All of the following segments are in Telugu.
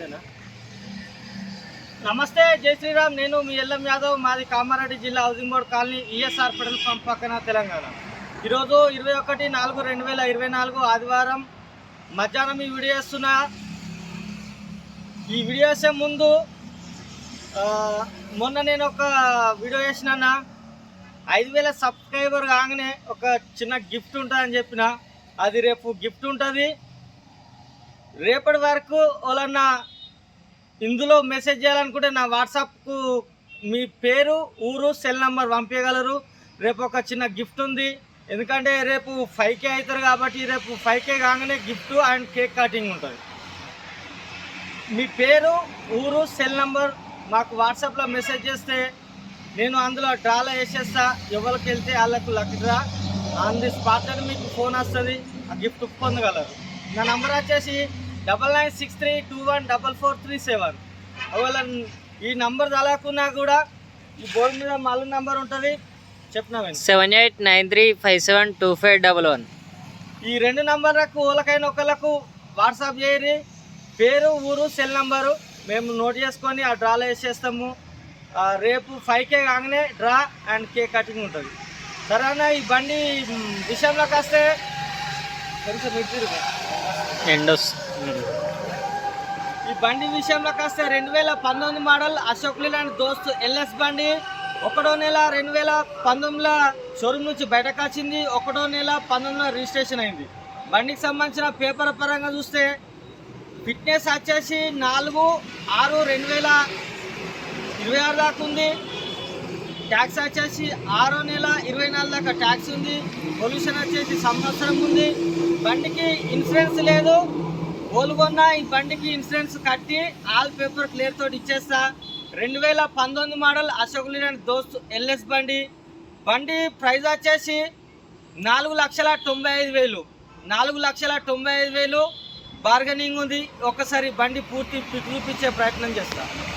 అంతేనా? నమస్తే జై శ్రీరామ్. నేను మీ ఎల్ఎం యాదవ్. మాది కామారెడ్డి జిల్లా housing board colony ESR petrol pump పక్కన తెలంగాణ. ఈరోజు ఇరవై ఒకటి నాలుగు రెండు వేల ఇరవై నాలుగు ఆదివారం మధ్యాహ్నం ఈ వీడియో వేస్తున్నా ఈ వీడియో వేసే ముందు మొన్న నేను ఒక వీడియో వేసినా ఐదు వేల సబ్స్క్రైబర్ కాగానే ఒక చిన్న గిఫ్ట్ ఉంటుందని చెప్పిన. అది రేపు గిఫ్ట్ ఉంటుంది. రేపటి వరకు వాళ్ళన్నా ఇందులో మెసేజ్ చేయాలనుకుంటే నా వాట్సాప్కు మీ పేరు ఊరు సెల్ నెంబర్ పంపించగలరు. రేపు ఒక చిన్న గిఫ్ట్ ఉంది. ఎందుకంటే రేపు ఫైవ్ కే అవుతారు కాబట్టి రేపు ఫైవ్ కే కాగానే గిఫ్ట్ అండ్ కేక్ కటింగ్ ఉంటుంది. మీ పేరు ఊరు సెల్ నెంబర్ మాకు వాట్సాప్లో మెసేజ్ చేస్తే నేను అందులో డ్రాలో వేసేస్తా. ఎవరికి వెళ్తే వాళ్ళకు luck draw. On the spot మీకు ఫోన్ వస్తుంది. ఆ గిఫ్ట్ పొందగలరు. నా నంబర్ వచ్చేసి double nine six three two one double four three seven. ఒకవేళ ఈ నంబర్ తలాకున్నా కూడా ఈ బోర్డు మీద మళ్ళీ నంబర్ ఉంటుంది చెప్పినామండి seven eight nine three five seven two five double one. ఈ రెండు నంబర్లకు ఒకరికైనా ఒకళ్ళకు వాట్సాప్ చేయరి పేరు ఊరు సెల్ నంబరు మేము నోట్ చేసుకొని ఆ డ్రాలో వేసేస్తాము. రేపు ఫైవ్ కే కాగానే డ్రా అండ్ కేక్ కటింగ్ ఉంటుంది. సరే అన్న ఈ బండి విషయంలోకి వస్తే కొంచెం ఇటు ఎండోస్ ఈ బండి విషయంలోకి వస్తే రెండు వేల పంతొమ్మిది model Ashok Leyland Dost LS బండి. ఒకటో నెల రెండు వేల పంతొమ్మిదిలో షోరూమ్ నుంచి బయటకు వచ్చింది ఒకటో నెల పంతొమ్మిదిలో రిజిస్ట్రేషన్ అయింది. బండికి సంబంధించిన పేపర్ పరంగా చూస్తే ఫిట్నెస్ వచ్చేసి నాలుగు ఆరు రెండు వేల ఇరవై ఆరు దాకా ఉంది. ట్యాక్స్ వచ్చేసి ఆరో నెల ఇరవై నాలుగు దాకా ట్యాక్స్ ఉంది పొల్యూషన్ వచ్చేసి సంవత్సరం ఉంది. బండికి ఇన్సూరెన్స్ లేదు. ఓలుగొన్న ఈ బండికి ఇన్సూరెన్స్ కట్టి ఆల్ పేపర్ క్లియర్ తోటి ఇచ్చేస్తా. రెండు వేల పంతొమ్మిది model Ashok Leyland Dost LS బండి. బండి ప్రైజ్ వచ్చేసి నాలుగు లక్షల తొంభై ఐదు వేలు. నాలుగు లక్షల తొంభై ఐదు వేలు. బార్గెనింగ్ ఉంది. ఒకసారి బండి పూర్తి చూపించే ప్రయత్నం చేస్తాను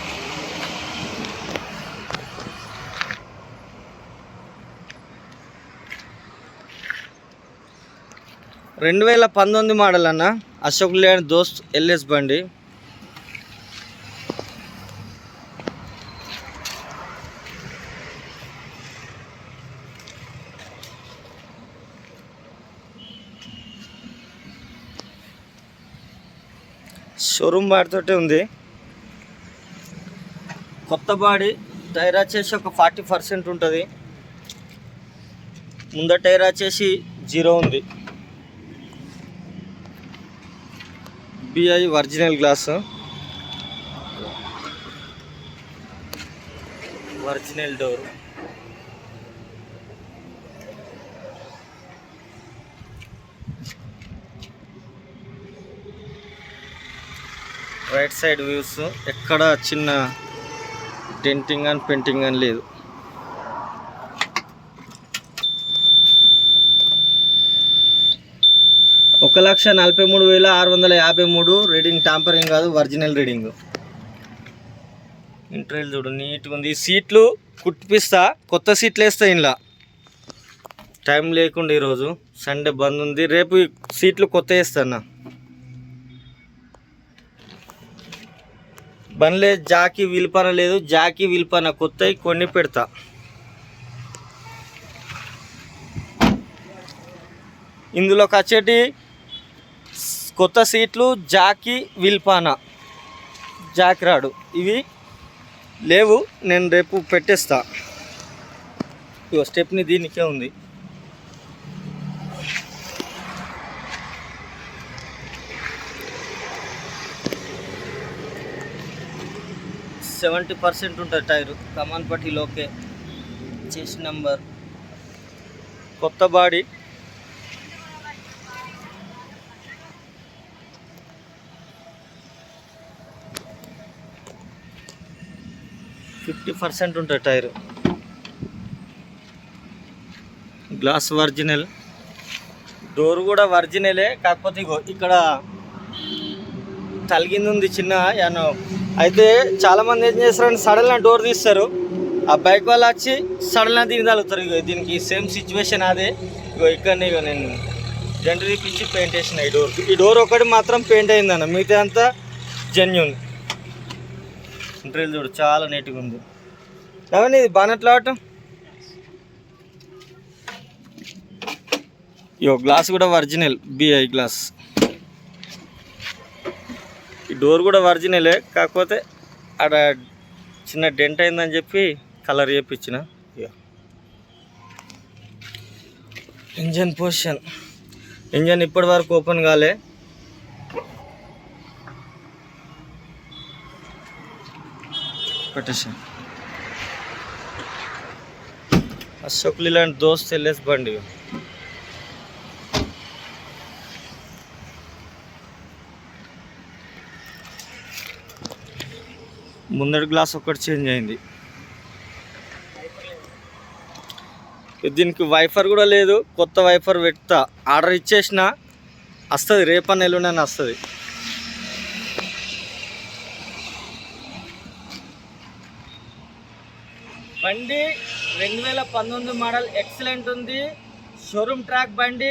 రెండు వేల పంతొమ్మిది మోడల్ అన్న అశోక్ లేని దోస్త్ ఎల్ఎస్ బండి. షోరూమ్ బాడీతోటే ఉంది. కొత్త బాడీ టైర్ వచ్చేసి ఒక ఫార్టీ పర్సెంట్ ఉంటుంది. ముందర టైర్ వచ్చేసి జీరో ఉంది. BI original glass original door right side views ఎక్కడ చిన్న డెంటింగ్ అని పెయింటింగ్ అని లేదు. ఒక లక్ష నలభై మూడు వేల ఆరు వందల యాభై మూడు రీడింగ్ టాంపరింగ్ కాదు ఒరిజినల్ రీడింగ్. ఇంటర్వ్యూ చూడు నీట్గా ఉంది. సీట్లు కుట్టిపిస్తా కొత్త సీట్లు వేస్తా ఇంట్లో. టైం లేకుండా ఈరోజు సండే బంద్ ఉంది. రేపు సీట్లు కొత్త వేస్తాను బండ్లే జాకి విలుపన లేదు. జాకి విలుపన కొత్తవి కొన్ని పెడతా. ఇందులోకి వచ్చేటి కొత్త సీట్లు జాకీ విల్పానా. జాకి రాడు ఇవి లేవు నేను రేపు పెట్టేస్తా. ఇగో స్టెప్ని దీనికే ఉంది. సెవెంటీ పర్సెంట్ ఉంటుంది టైరు. కమాన్ పట్టిలోకే చేసి నెంబర్. కొత్త బాడీ. ఫిఫ్టీ పర్సెంట్ ఉంటుంది టైరు. Glass original. డోర్ కూడా ఒరిజినలే కాకపోతే ఇగో ఇక్కడ తలిగింది ఉంది చిన్న యాను. అయితే చాలామంది ఏం చేస్తారంటే సడన్గా డోర్ తీస్తారు. ఆ బైక్ వాళ్ళు వచ్చి సడన్గా దీని తగులుతారు ఇగో. దీనికి సేమ్ సిచ్యువేషన్ అదే. ఇగో ఇక్కడనే ఇగో నేను జెండు తీపిచ్చి పెయింట్ వేసిన ఈ డోర్. ఈ డోర్ ఒకటి మాత్రం పెయింట్ అయిందన్న. మిగతా అంతా జెన్యున్ ఇంటర్వ్యూ చూడు చాలా నీట్గా ఉంది. ఏమన్నా ఇది? బానెట్ లాట్ ఇయో గ్లాస్ కూడా ఒరిజినల్ బిఐ గ్లాస్. ఈ డోర్ కూడా ఒరిజినలే కాకపోతే అక్కడ చిన్న డెంట్ అయిందని చెప్పి కలర్ చేపించిన. ఇగో ఇంజన్ పొజిషన్ ఇంజన్ ఇప్పటి వరకు ఓపెన్ కాలే. పెట్టేసి. అశోక్ లీలాంటి దోస్త్ వెళ్ళేసి బండి. ఇగో. ముందటి గ్లాస్ ఒకటి చేంజ్ అయింది. దీనికి వైఫర్ కూడా లేదు కొత్త వైఫర్ పెడతా. ఆర్డర్ ఇచ్చేసిన వస్తుంది రేపన్న ఎల్లుండని వస్తుంది. బండి రెండు వేల పంతొమ్మిది మోడల్ ఎక్సలెంట్ ఉంది. షోరూమ్ ట్రాక్ బండి.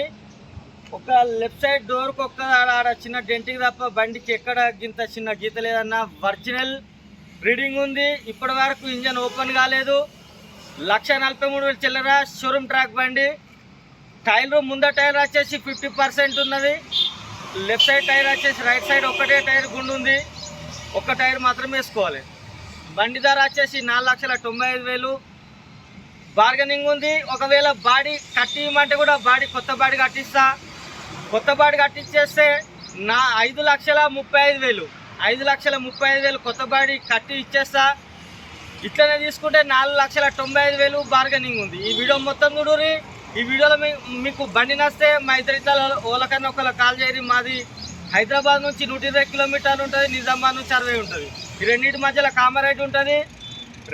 ఒక లెఫ్ట్ సైడ్ డోర్కి ఒక్క ఆడ చిన్న డెంటింగ్ తప్ప బండికి ఎక్కడ గింత చిన్న గీత లేదన్న ఒరిజినల్ రీడింగ్ ఉంది. ఇప్పటి వరకు ఇంజన్ ఓపెన్ కాలేదు. లక్ష నలభై మూడు వేలు చిల్లర షోరూమ్ ట్రాక్ బండి. టైర్ ముందర టైర్ వచ్చేసి ఫిఫ్టీ పర్సెంట్ ఉన్నది. లెఫ్ట్ సైడ్ టైర్ వచ్చేసి రైట్ సైడ్ ఒక్కటే టైర్ గుండు ఉంది. ఒక్క టైర్ మాత్రమే వేసుకోవాలి. బండి ధర వచ్చేసి నాలుగు లక్షల తొంభై ఐదు వేలు. బార్గెనింగ్ ఉంది. ఒకవేళ బాడీ కట్టియమంటే కూడా బాడీ కొత్త బాడీ కట్టిస్తా. కొత్త బాడీ కట్టించేస్తే నా ఐదు లక్షల ముప్పై ఐదు వేలు. ఐదు లక్షల ముప్పై ఐదు వేలు కొత్త బాడీ కట్టి ఇచ్చేస్తా. ఇట్లనే తీసుకుంటే నాలుగు లక్షల తొంభై ఐదు వేలు బార్గెనింగ్ ఉంది. ఈ వీడియో మొత్తం చూడురి ఈ వీడియోలో మీకు బండి నస్తే మా ఇద్దరి ఓలకన్నా ఒకళ్ళ కాల్ చేయరు. మాది హైదరాబాద్ నుంచి నూట ఇరవై కిలోమీటర్లు ఉంటుంది నిజామాబాద్ నుంచి అరవై ఉంటుంది. ఈ రెండింటి మధ్యలో కామరేట్ ఉంటుంది.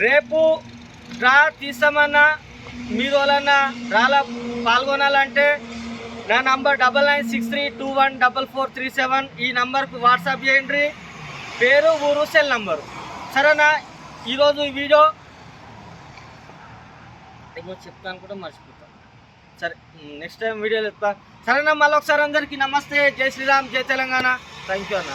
రేపు డ్రా తీస్తామన్నా మీరు వాళ్ళన్నా డ్రాలో పాల్గొనాలంటే నా number double nine six three two one double four three seven. ఈ నంబర్కు వాట్సాప్ చేయండి. పేరు ఊరు సెల్ నంబరు. సరేనా? ఈరోజు ఈ వీడియో ఏమో చెప్తాను కూడా మర్చిపోతాను సరే నెక్స్ట్ టైం వీడియోలో చెప్తాను సరేనా మళ్ళీ ఒకసారి అందరికీ నమస్తే. జై శ్రీరామ్ జై తెలంగాణ. థ్యాంక్ యూ అన్న.